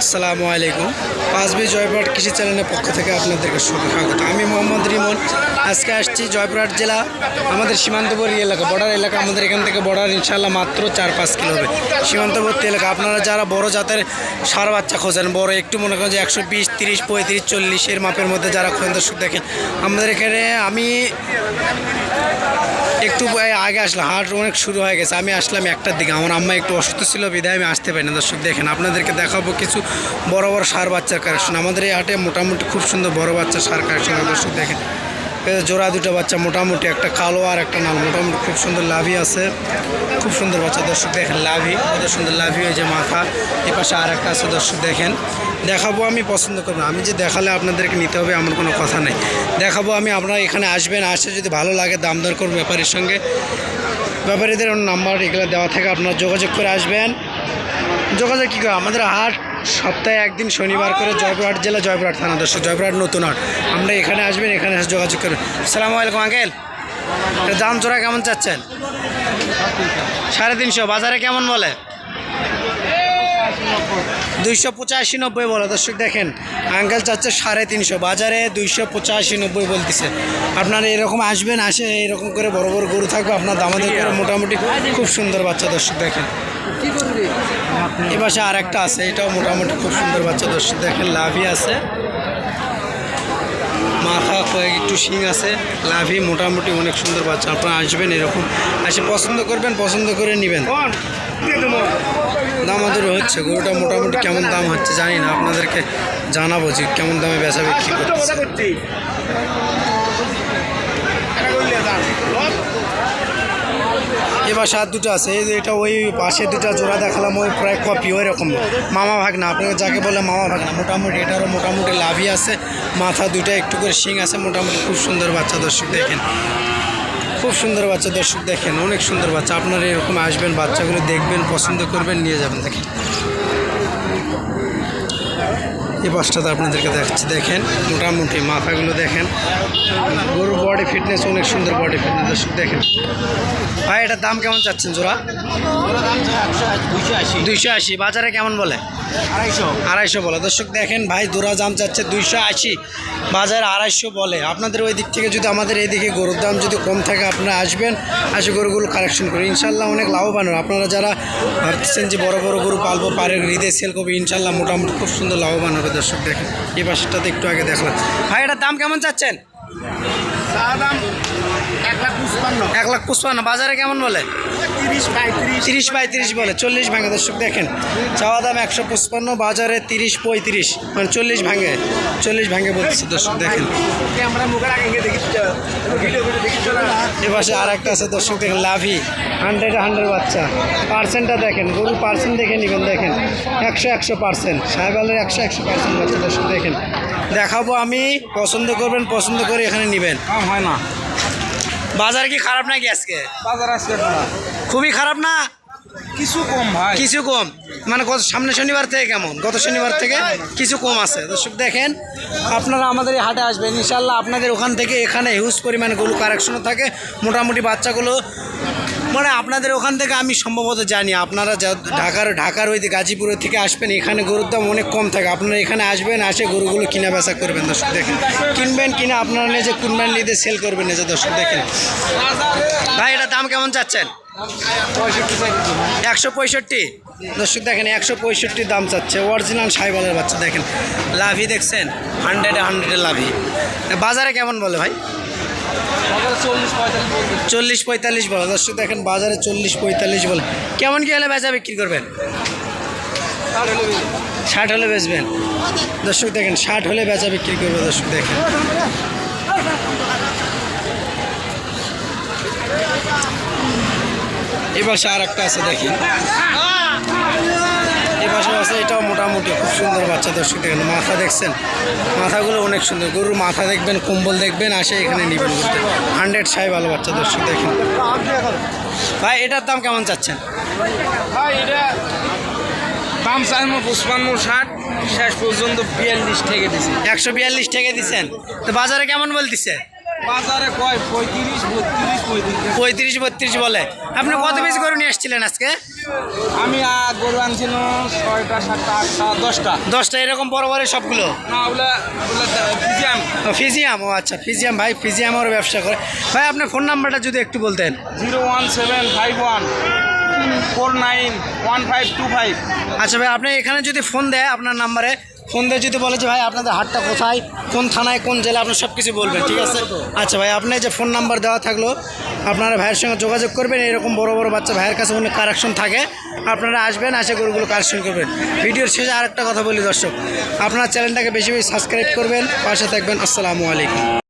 আসসালামু আলাইকুম। পাঁচবি জয়পাট কৃষি চ্যানেলের পক্ষ থেকে আপনাদেরকে স্বাগত। আমি মোহাম্মদ রিমন আজকে আসছি জয়পুরহাট জেলা, আমাদের সীমান্তবর্তী এলাকা বর্ডার এলাকা, আমাদের এখান থেকে বর্ডার ইনশাল্লাহ মাত্র চার পাঁচ কিলো হবে। সীমান্তবর্তী এলাকা, আপনারা যারা বড় জাতের সার বাচ্চা খোঁজেন, বড় একটু মনে করেন যে একশো বিশ, তিরিশ, পঁয়ত্রিশ, চল্লিশের মাপের মধ্যে যারা খোঁজেন দর্শক দেখেন, আমাদের এখানে আমি একটু আগে আসলাম, হাট অনেক শুরু হয়ে গেছে, আমি আসলাম একটার দিকে, আমার আম্মা একটু অসুস্থ ছিল বিধায় আমি আসতে পারি না, দর্শক দেখেন, আপনাদেরকে দেখাবো কিছু বড় বড় সার বাচ্চার কালেকশন আমাদের এই হাটে মোটামুটি খুব সুন্দর বড় বাচ্চা সার কালেকশন দর্শক দেখেন। জোড়া দুটো বাচ্চা মোটামুটি, একটা কালো আর একটা নাল মোটামুটি খুব সুন্দর লাভি আছে। খুব সুন্দর বাচ্চা, দর্শক দেখেন লাভি কত সুন্দর লাভি হয়েছে মাথা। এ পাশে আর একটা আছে, দর্শক দেখেন। দেখাবো আমি, পছন্দ করব। আমি যে দেখালে আপনাদেরকে নিতে হবে আমার কোনো কথা নেই। দেখাবো আমি, আপনারা এখানে আসবেন, আসে যদি ভালো লাগে, দাম দর করুন ব্যাপারীর সঙ্গে। ব্যাপারীদের নাম্বার এগুলো দেওয়া থেকে, আপনারা যোগাযোগ করে আসবেন। যোগাযোগ কী করে? আমাদের হাট সপ্তাহে একদিন শনিবার করে জয়পুরহাট জেলা, জয়পুরহাট থানা দর্শক, জয়পুরহাট নতুন হাট আমরা এখানে আসবেন, এখানে এসে যোগাযোগ করবেন সালাম আলাইকুম, আঙ্কেল। দাম চোরা কেমন চাচ্ছেন? সাড়ে তিনশো, বাজারে কেমন বলে? দুইশো পঁচাশি নব্বই বলো দর্শক দেখেন আঙ্কেল চাচ্ছে সাড়ে তিনশো বাজারে দুইশো পঁচাশি নব্বই বলতেছে। আপনারা এরকম আসবেন আসে এরকম করে বড় বড় গরু থাকবে আপনার দামাদের করে মোটামুটি খুব সুন্দর বাচ্চা দর্শক দেখেন। এ পাশে আর একটা আছে এটাও মোটামুটি খুব সুন্দর বাচ্চা দর্শক দেখেন লাভই আছে। একটু শিং আছে লাভি মোটামুটি অনেক সুন্দর বাচ্চা আপনারা আসবেন এরকম। আসে পছন্দ করবেন পছন্দ করে নেবেন। দাম আমাদের হচ্ছে গরুটা মোটামুটি কেমন দাম হচ্ছে জানি না আপনাদেরকে জানাব যে কেমন দামে বেচা বিক্রি করতেছে। এবার সাত দুটো আছে, এই যে এটা ওই পাশে দুটো জোড়া দেখালাম, ওই প্রায় কপি ওই রকম মামা ভাগ না আপনাকে যাকে বলে মামা ভাগ না মোটামুটি এটারও মোটামুটি লাভই আছে, মাথা দুটো একটু করে শিং আছে, মোটামুটি খুব সুন্দর বাচ্চা দর্শক দেখেন। খুব সুন্দর বাচ্চা দর্শক দেখেন, অনেক সুন্দর বাচ্চা, আপনারা এরকম আসবেন, বাচ্চাগুলো দেখবেন, পছন্দ করবেন, নিয়ে যাবেন, দেখেন। এই বাসটাতে আপনাদেরকে দেখাচ্ছি, দেখেন, মোটামুটি মাথাগুলো দেখেন। গরুর বডি ফিটনেস অনেক সুন্দর বডি ফিটনেস দেখেন। ভাই, এটার দাম কেমন চাচ্ছেন জোড়া? দুইশো আশি। বাজারে কেমন বলে? আড়াইশো। আড়াইশো বলে। দর্শক দেখেন ভাই দোরা দাম চাচ্ছে দুইশো আশি। বাজারে আড়াইশো বলে। আপনাদের ওই দিক থেকে যদি আমাদের এই দিকে গরুর দাম যদি কম থাকে আপনারা আসবেন আসে গরুগুলো কালেকশন করি। ইনশাল্লাহ অনেক লাভবান হবে আপনারা যারা ভাবতেছেন যে বড় বড় গরু পালবো পারে হৃদয় সেল করবে ইনশাল্লাহ মোটামুটি খুব সুন্দর লাভবান হবে দর্শক দেখেন। এই পাশেরটাতে একটু আগে দেখলাম। ভাই এটার দাম কেমন চাচ্ছেন? দাম এক লাখ পঁচপান্ন। এক লাখ পুষ্পান্ন বাজারে কেমন বলে? তিরিশ পঁয়ত্রিশ। তিরিশ বলে চল্লিশ ভাঙে দর্শক দেখেন। চাওয়া দাম একশো পঁচপান্ন বাজারে তিরিশ পঁয়ত্রিশ মানে চল্লিশ ভাঙে চল্লিশ ভাঙে বলতেছে দর্শক দেখেন। এ পাশে আর একটা আছে দর্শক দেখেন লাভি হান্ড্রেড হান্ড্রেড বাচ্চা। পার্সেন্টটা দেখেন গরুর পার্সেন্ট দেখে নেবেন দেখেন। একশো একশো পার্সেন্ট সাহেবালের একশো একশো পার্সেন্ট বাচ্চা দর্শক দেখেন। দেখাবো আমি পছন্দ করবেন পছন্দ করে এখানে নেবেন। হয় না। বাজার কি খারাপ নাকি আজকে? বাজার আজকে খুবই খারাপ না? কিছু কম ভাই। কিছু কম? মানে গত সামনে শনিবার থেকে কেমন? গত শনিবার থেকে কিছু কম আছে। দর্শক দেখেন আপনারা আমাদের এই হাটে আসবেন। ইনশাল্লাহ আপনাদের ওখান থেকে এখানে হিউজ পরিমাণে গরু কারেকশনও থাকে। মোটামুটি বাচ্চাগুলো মানে আপনাদের ওখান থেকে আমি সম্ভবত জানি আপনারা যা ঢাকার ঢাকার ওই গাজীপুরের থেকে আসবেন এখানে গরুর দাম অনেক কম থাকে। আপনারা এখানে আসবেন আসে গরুগুলো কিনা বেচা করবেন। দর্শক দেখেন কিনবেন কিনা আপনারা নিজে কুনবেন নিজে সেল করবেন। নিজে দর্শক দেখেন। ভাই এটা দাম কেমন চাচ্ছেন? একশো পঁয়ষট্টি? দর্শক দেখেন একশো পঁয়ষট্টির দাম চাচ্ছে। অরিজিনাল সাইবালের বাচ্চা দেখেন। লাভি দেখছেন হান্ড্রেডে হান্ড্রেডে লাভি বাজারে কেমন বলে ভাই? চল্লিশ চল্লিশ পঁয়তাল্লিশ বলে। দর্শক দেখেন বাজারে চল্লিশ পঁয়তাল্লিশ বলে। কেমন কি হলে বেচা বিক্রি করবেন? ষাট হলে বেচবেন। দর্শক দেখেন ষাট হলে বেচা বিক্রি করবে দর্শক দেখেন। এবার আর একটা আছে দেখি। এ পাশে আছে এটাও মোটামুটি খুব সুন্দর বাচ্চা দর্শক দেখেন। মাথা দেখছেন? মাথাগুলো অনেক সুন্দর। গরুর মাথা দেখবেন কম্বল দেখবেন আসে এখানে নেবেন হান্ড্রেড সাই ভালো বাচ্চা দর্শক দেখেন। ভাই এটার দাম কেমন চাচ্ছেন? ভাই এটা দাম চাইমো পঁচপান্ন ষাট। শেষ পর্যন্ত বিয়াল্লিশ থেকে দিছি। একশো বিয়াল্লিশ টাকা দিচ্ছেন তো বাজারে কেমন বলতেছে? বাজারে কয়? পঁয়ত্রিশ বত্রিশ পঁয়ত্রিশ। পঁয়ত্রিশ বত্রিশ বলে। আপনি কত পিস নিয়ে এসেছিলেন আজকে? আমি আহ, গরু আনছিল ছয়টা সাতটা আটটা দশটা। দশটা এরকম বড় বড় সবগুলো? না ওগুলা ওগুলা ফিজিয়াম। ও, ফিজিয়াম? ও আচ্ছা ফিজিয়াম। ভাই ব্যবসা করে। ভাই আপনার ফোন নাম্বারটা যদি একটু বলতেন। Zero one seven five one four nine one five two five আচ্ছা ভাই, আপনি এখানে যদি ফোন দেয় আপনার নাম্বারে ফোন দিয়ে যদি বলে যে ভাই, আপনাদের হাটটা কোথায়, কোন থানায়, কোন জেলা আপনি সব কিছু বলবেন, ঠিক আছে? আচ্ছা ভাই, আপনি যে ফোন নাম্বার দেওয়া থাকল, আপনারা ভাইয়ের সঙ্গে যোগাযোগ করবেন, এরকম বড় বড় বাচ্চা ভাইয়ের কাছে অনেক কারেকশন থাকে, আপনারা আসবেন আসে গরুগুলো কারেকশন করবেন। ভিডিওর শেষে আরেকটা কথা বলি দর্শক, আপনার চ্যানেলটাকে বেশি বেশি সাবস্ক্রাইব করবেন, পাশে থাকবেন, আসসালামু আলাইকুম।